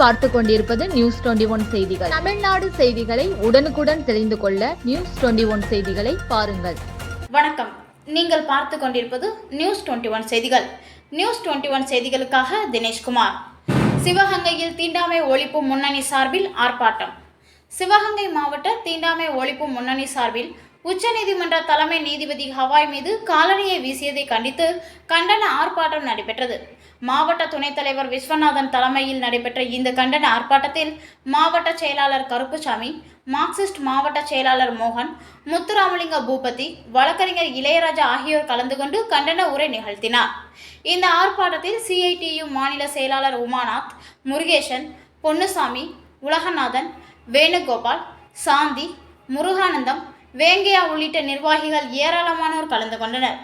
பார்த்து கொண்டிருப்பது news twenty one செய்திகள். தமிழ்நாடு செய்திகளை உடனுக்குடன் தெரிந்து கொள்ள நியூஸ் டுவெண்டி ஒன் செய்திகளை பாருங்கள். வணக்கம். நீங்கள் பார்த்து கொண்டிருப்பது நியூஸ் டுவெண்டி ஒன் செய்திகள். நியூஸ் டுவெண்டி ஒன் செய்திகளுக்காக தினேஷ்குமார். சிவகங்கையில் தீண்டாமை ஒழிப்பு முன்னணி சார்பில் ஆர்ப்பாட்டம். சிவகங்கை மாவட்ட தீண்டாமை ஒழிப்பு முன்னணி சார்பில் உச்சநீதிமன்ற தலைமை நீதிபதி ஹவாய் மீது காலனியை வீசியதை கண்டித்து கண்டன ஆர்ப்பாட்டம் நடைபெற்றது. மாவட்ட துணைத் தலைவர் விஸ்வநாதன் தலைமையில் நடைபெற்ற இந்த கண்டன ஆர்ப்பாட்டத்தில் மாவட்ட செயலாளர் கருப்புசாமி மார்க்சிஸ்ட் மாவட்ட செயலாளர் மோகன் முத்துராமலிங்க பூபதி வழக்கறிஞர் இளையராஜா ஆகியோர் கலந்து கொண்டு கண்டன உரை நிகழ்த்தினார். இந்த ஆர்ப்பாட்டத்தில் சிஐடியு மாநில செயலாளர் உமாநாத் முருகேசன் பொன்னுசாமி உலகநாதன் வேணுகோபால் சாந்தி முருகானந்தம் வேங்கையா உள்ளிட்ட நிர்வாகிகள் ஏராளமானோர் கலந்து கொண்டனர்.